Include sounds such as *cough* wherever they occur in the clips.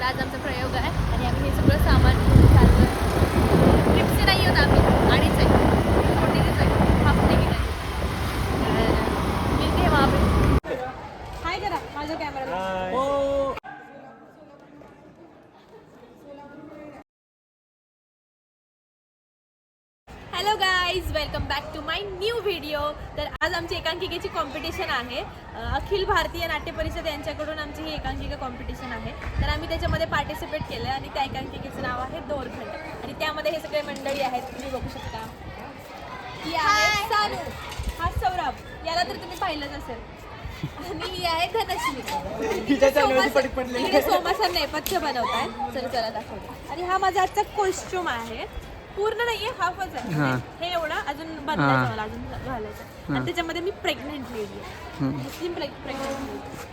तर आज आमचा प्रयोग आहे आणि आम्ही हे सगळं सामान घेऊन चाललो ट्रिपचे नाही होत आम्ही गाडीच आहे छोटीच आहे हाफ तिकीट आहे तर मिळते वहाँ पे हाय करा माझा camera hello guys welcome back to my new video तर आज आमची एकांकिकेची कॉम्पिटिशन आहे. अखिल भारतीय नाट्य परिषद यांच्याकडून आमची ही एकांकिका कॉम्पिटिशन आहे. तर आम्ही त्याच्यामध्ये पार्टिसिपेट केलं आणि त्या एकांकिकेचं नाव आहे दोरखंड. आणि त्यामध्ये हे सगळे मंडळी आहेत. तुम्ही बघू शकता. ही आहे सानू. हा सौरभ. याला तर तुम्ही पाहिलंच असेल. आणि ही आहे धनश्री. हिने सोमा- हिने सोमासर नेपथ्य बनवताय चल चला दाखवते. आणि हा माझा आजचा कॉस्ट्युम आहे. पूर्ण नाहीये हाफच आहे. हा. हे एवढं अजून बदलायचं मला अजून घालायचं आणि त्याच्यामध्ये मी प्रेग्नेंट लेडी आहे. मुस्लिम प्रेग्नेंट लेडी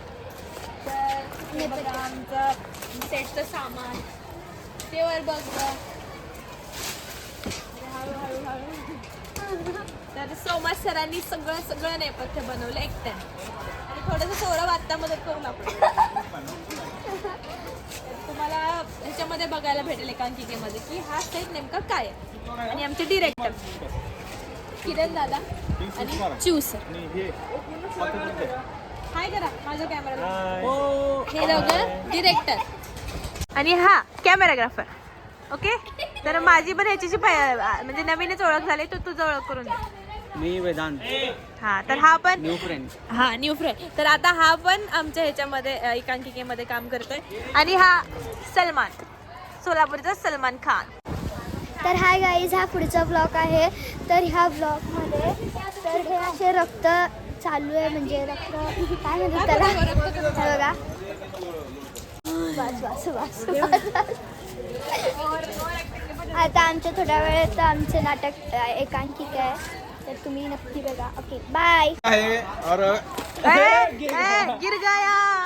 तर हे बघा आमचं सेटचं सामान. ते वर बघ हळूहळू हळू तर सोमाज सरांनी सगळं सगळं नेपथ्य बनवलं एकट्याने. आणि थोडंसं सौरभ आत्ता मदत करू आपण तुम्हाला ह्याच्यामध्ये बघायला भेटेल एकांकिकेमध्ये की हा सेट नेमका काय आहे? आणि आमचे डिरेक्टर किरण दादा आणि चिव सर हाय करा माझा कॅमेरा हे. दोघं डिरेक्टर आणि हा कॅमेराग्राफर ओके तर माझी पण पहि- म्हणजे नवीनच ओळख झाली तर तुझं ओळख करून दे. मी वेदांत. हा तर हा पण न्यू फ्रेंड हा न्यू फ्रेंड तर आता हा पण आमच्या ह्याच्यामध्ये एकांकिकेमध्ये काम करतोय. आणि हा सलमान. सोलापूरचा सलमान खान. तर हाय गाईज हा पुढचा ब्लॉग आहे. तर ह्या ब्लॉगमध्ये तर हे असे रक्त चालू आहे म्हणजे रक्त काय म्हणतात त्याला? हे बघा. बस बस बस बस. आता आमच्या थोड्या वेळेत आमचं नाटक एकांकिका आहे. तर तुम्ही नक्की बघा. ओके बाय है और ए, ए, गिर गया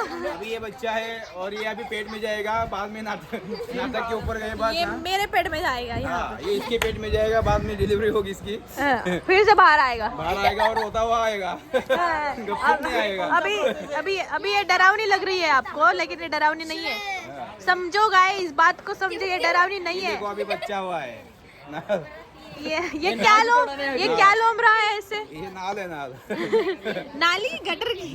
अभी ये बच्चा है और ये अभी पेट में जाएगा बाद में नाटक नाटक के ऊपर गए बाद ये मेरे पेट में जाएगा हाँ, ये इसके पेट में जाएगा बाद में डिलीवरी होगी इसकी। हाँ, फिर से बाहर आएगा। बाहर आएगा और होता हुआ आएगा। हाँ, नहीं आएगा। अभी अभी अभी ये डरावनी लग रही है आपको लेकिन ये डरावनी नहीं है। समझो गाय इस बात को समझो ये डरावनी नहीं है। अभी बच्चा हुआ है। ये ये क्या लोम ये क्या लोम रहा है ऐसे ये नाल है नाल। *laughs* नाली गटर की।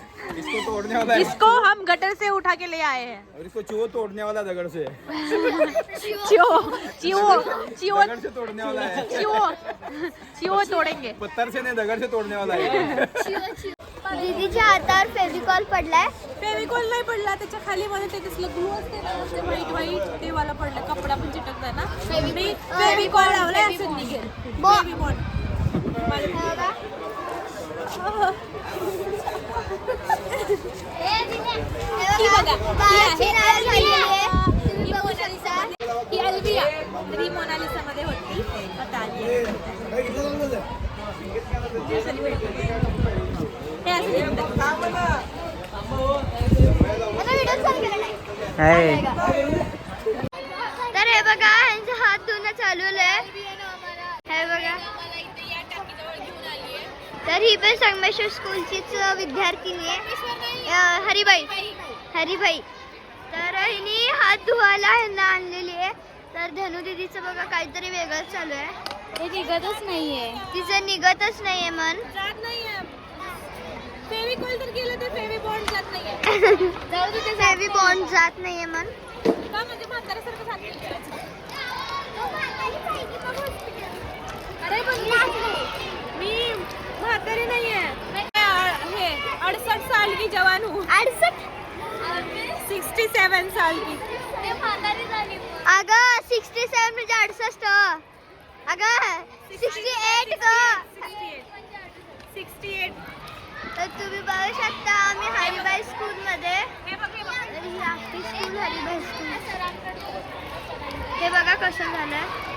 *laughs* इसको तोड़ने वाला है। इसको हम गटर से उठा के ले आए हैं। और इसको चूहो तोड़ने वाला दगड़ से। चियो चियो चियो दगड़ से तोड़ने वाला है। चियो चियो तोड़ेंगे। पत्थर से नहीं दगड़ से तोड़ने वाला है। दीदीच्या हातावर फेविकॉल पडलाय फेविकॉल नाही पडला त्याच्या खाली मध्ये ते तसलं ग्लू असते ना ते व्हाईट व्हाईट ते वाला पडलं कपडा पण चिटकलाय ना. मी फेविकॉल लावलाय असं निघेल. फेविकॉल. ही ही ही मोनालिसा मध्ये होती तर हे बघा यांचे हात धुणं चालू आहे हे बघा. तर ही पण संगमेश्वर स्कूलचीच विद्यार्थिनी आहे. हरिबाई. हरिबाई. तर हिने हात धुवायला ह्यांना आणलेली आहे. तर धनु दीदीचं बघा काहीतरी वेगळंच चालू आहे. हे निघतच नाहीये. तिचं निघतच नाहीये मन. जात नाहीये. फेविकॉल तर केलं तर फेवी बॉन्ड जात नाहीये. *laughs* जाऊ दे ते फेवी बॉन्ड जात नाहीये मन. का म्हणजे म्हाताऱ्यासारखं जात नाही अरे पण मैं अ- हे अडसठ साल की जवान हूँ. अडसठ? सिक्स्टी सेवन साल की. अगं सिक्स्टी सेवन म्हणजे अडसष्ट. अगं सिक्स्टी एट ग. Sixty eight. तर तुम्ही बघू शकता आम्ही हरिबाई स्कूलमध्ये. हे हे ही आपली स्कूल हरिबाई स्कूल. हे बघा कसं झालंय.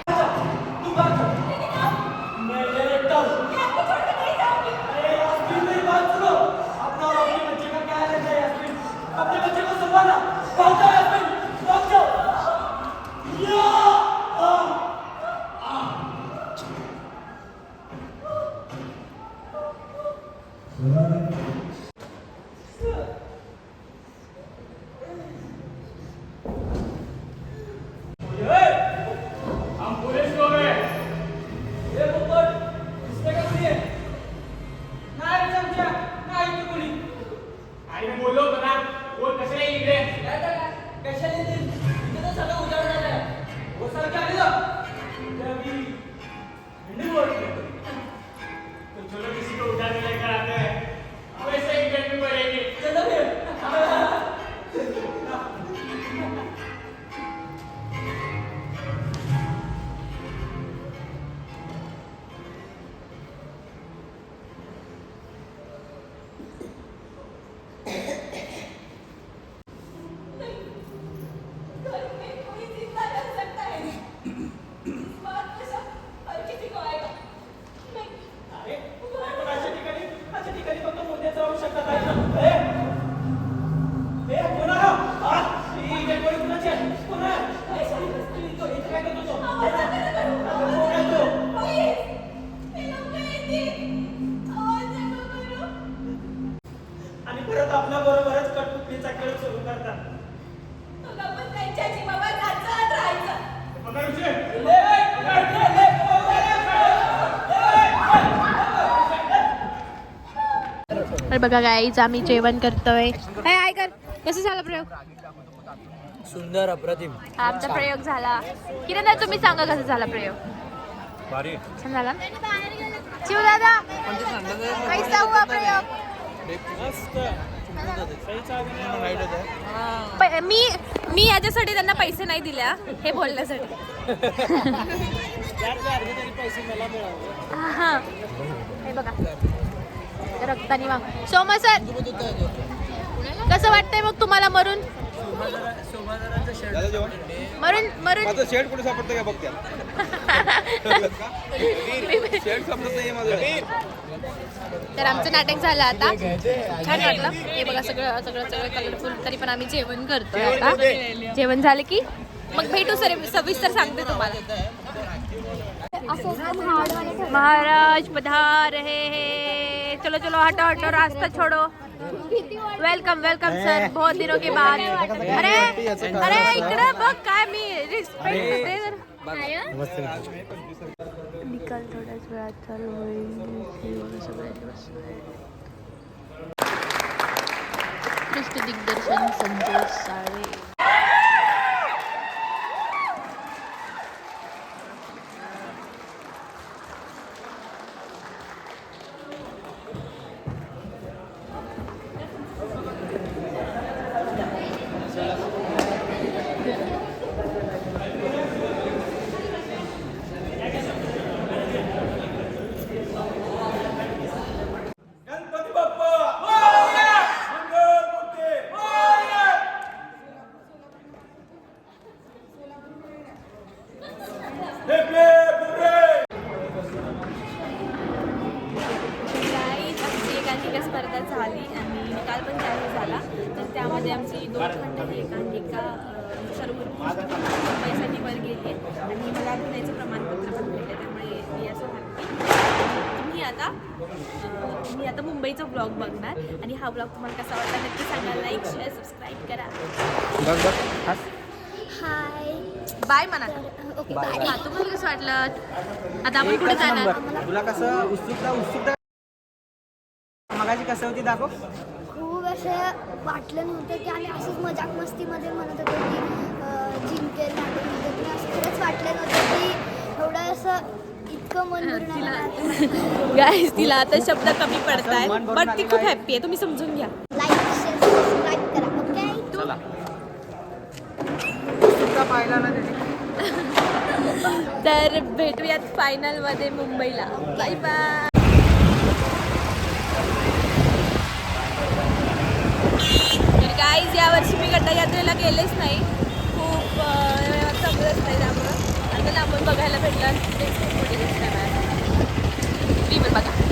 तर बघा गाईच आम्ही जेवण करतोय. काय कर. कसं झालं प्रयोग? सुंदर अप्रतिम. आमचा प्रयोग झाला. किरण तुम्ही सांगा कसं झाला प्रयोग? भारी. छान झाला. शिव दादा प्रयोग? मी मी याच्यासाठी त्यांना पैसे नाही दिल्या हे बोलण्यासाठी. *laughs* हा. हे बघा. रक्तानी वांग सोमा सर. कसं वाटतंय मग तुम्हाला मरून? मरून मरून. माझं शेड कुठे सापडतं का बघत्या शेड सापडत नाही माझं. तर आमचं नाटक झालं आता. छान वाटलं. हे बघा सगळं सगळं सगळं कलरफुल तरी पण आम्ही जेवण करतोय आता. जेवण झालं की? मग भेटू सर सविस्तर सांगते तुम्हाला. महाराज पधार रहे हैं. चलो चलो हटो हटो रास्ता छोड़ो। वेलकम वेलकम सर बहुत दिनों के बाद। अरे अरे इकडे बघ काय मी रिस्पेक्ट दे निकाल थोड्याच वेळात चालू होईल सगळ्याचे बसलोय उत्कृष्ट दिग्दर्शन संतोष साळे त्यामध्ये आमची दोन खंड ही एकांकिका अं, सर्व मुंबईसाठी वर गेली आहे आणि मला अभिनयाचं प्रमाणपत्र पण भेटलं त्यामुळे मी असं हॅपी तुम्ही आता तुम्ही आता मुंबईचा ब्लॉग बघणार. आणि हा ब्लॉग तुम्हाला कसा वाटला नक्की सांगा लाईक शेअर सबस्क्राईब करा. हाय बाय म्हणा ओके हा तुम्हाला कसं वाटलं? आता आपण कुठे जाणार? तुला कसं उत्सुकता उत्सुकता मगाची कसं होती दाखव. असं वाटलं नव्हतं की आम्ही असंच मजाक मस्तीमध्ये म्हणत होतो की जिंकेल नाटक जिंकेल असं खरंच वाटलं नव्हतं की एवढं असं. गाईज *laughs* तिला आता शब्द कमी भरून बट ती खूप. हॅप्पी आहे. तुम्ही समजून घ्या. *laughs* तर भेटूयात फायनलमध्ये मुंबईला. बाय बाय तर गाईज यावर्षी मी गड्डा गेलेच नाही. खूप समजत नाही त्यामुळं. आता लांबून बघायला भेटलं तेच खूप मोठी गोष्ट आहे. माझ्यासाठी. पण बघा.